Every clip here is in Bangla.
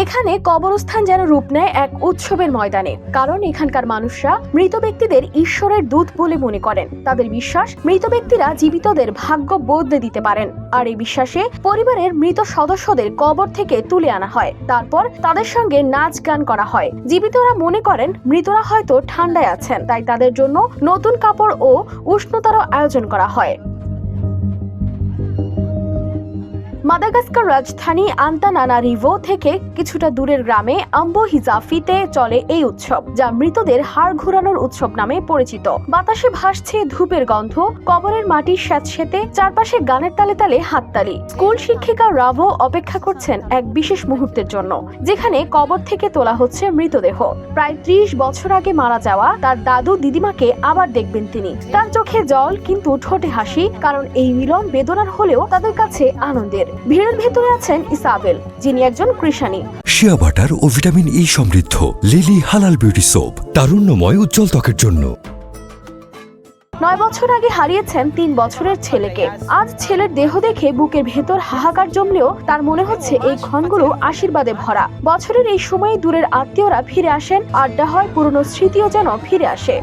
এখানে কবরস্থান যেন রূপ নেয় এক উৎসবের ময়দানে। কারণ এখানকার মানুষরা মৃত ব্যক্তিদের ঈশ্বরের দূত বলে মনে করেন। তাদের বিশ্বাস, মৃত ব্যক্তিরা জীবিতদের ভাগ্য বদলে দিতে পারেন। আর এই বিশ্বাসে পরিবারের মৃত সদস্যদের কবর থেকে তুলে আনা হয়। তারপর তাদের সঙ্গে নাচ গান করা হয়। জীবিতরা মনে করেন, মৃতরা হয়তো ঠান্ডায় আছেন। তাই তাদের জন্য নতুন কাপড় ও উষ্ণতারও আয়োজন করা হয়। মাদাগাস্কার রাজধানী আন্তানানারিভো থেকে কিছুটা দূরের গ্রামে আম্বো হিজাফিতে চলে এই উৎসব, যা মৃতদের হাড় ঘুরানোর উৎসব নামে পরিচিত। বাতাসে ভাসছে ধূপের গন্ধ, কবরের মাটির স্যাঁতসেতে, চারপাশে গানের তালে তালে হাততালি। স্কুল শিক্ষিকা রাভো অপেক্ষা করছেন এক বিশেষ মুহূর্তের জন্য, যেখানে কবর থেকে তোলা হচ্ছে মৃতদেহ। প্রায় ত্রিশ বছর আগে মারা যাওয়া তার দাদু দিদিমাকে আবার দেখবেন তিনি। তার চোখে জল, কিন্তু ঠোঁটে হাসি, কারণ এই মিলন বেদনার হলেও তাদের কাছে আনন্দের। ভিড়ের ভেতরে আছেন ইসাবেল যিনি একজন কৃষাণী শিয়া বাটার ও ভিটামিন ই সমৃদ্ধ লিলি হালাল বিউটি সোপ তারুণ্যময় উজ্জ্বল ত্বকের জন্য। নয় বছর আগে হারিয়েছেন তিন বছরের ছেলেকে। আজ ছেলের দেহ দেখে বুকের ভেতর হাহাকার জমলেও তার মনে হচ্ছে এই ক্ষণগুলো আশীর্বাদে ভরা। বছরের এই সময়ে দূরের আত্মীয়রা ফিরে আসেন আড্ডা হয় পুরনো স্মৃতিও যেন ফিরে আসে।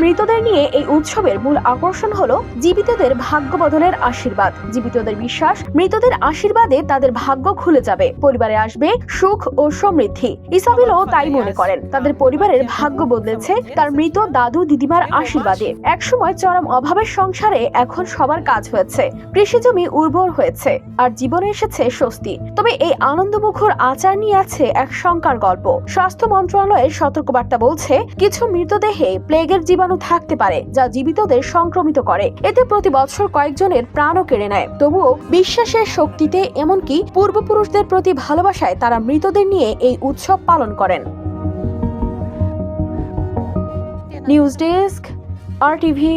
মৃতদের নিয়ে এই উৎসবের মূল আকর্ষণ হলো জীবিতদের ভাগ্য বদলের আশীর্বাদ। জীবিতদের বিশ্বাস মৃতদের আশীর্বাদে তাদের ভাগ্য খুলে যাবে। পরিবারে আসবে সুখ ও সমৃদ্ধি। ইসাবেলও তাই মনে করেন। তাদের পরিবারের ভাগ্য বদলেছে তার মৃত দাদু দিদিমার আশীর্বাদে। একসময় চরম অভাবের সংসারে এখন সবার কাজ হয়েছে। কৃষি জমি উর্বর হয়েছে আর জীবনে এসেছে স্বস্তি। তবে এই আনন্দমুখর আচার নিয়ে আছে এক শঙ্কার গল্প। স্বাস্থ্য মন্ত্রণালয়ের সতর্কবার্তা বলছে কিছু মৃতদেহে প্লেগের জীবাণু থাকতে পারে যা জীবিতদের সংক্রমিত করে। এতে প্রতি বছর কয়েকজনের প্রাণও কেড়ে নেয়। তবুও বিশ্বাসের শক্তিতে এমনকি পূর্বপুরুষদের প্রতি ভালোবাসায় তারা মৃতদের নিয়ে এই উৎসব পালন করেন। নিউজ ডেস্ক আর টিভি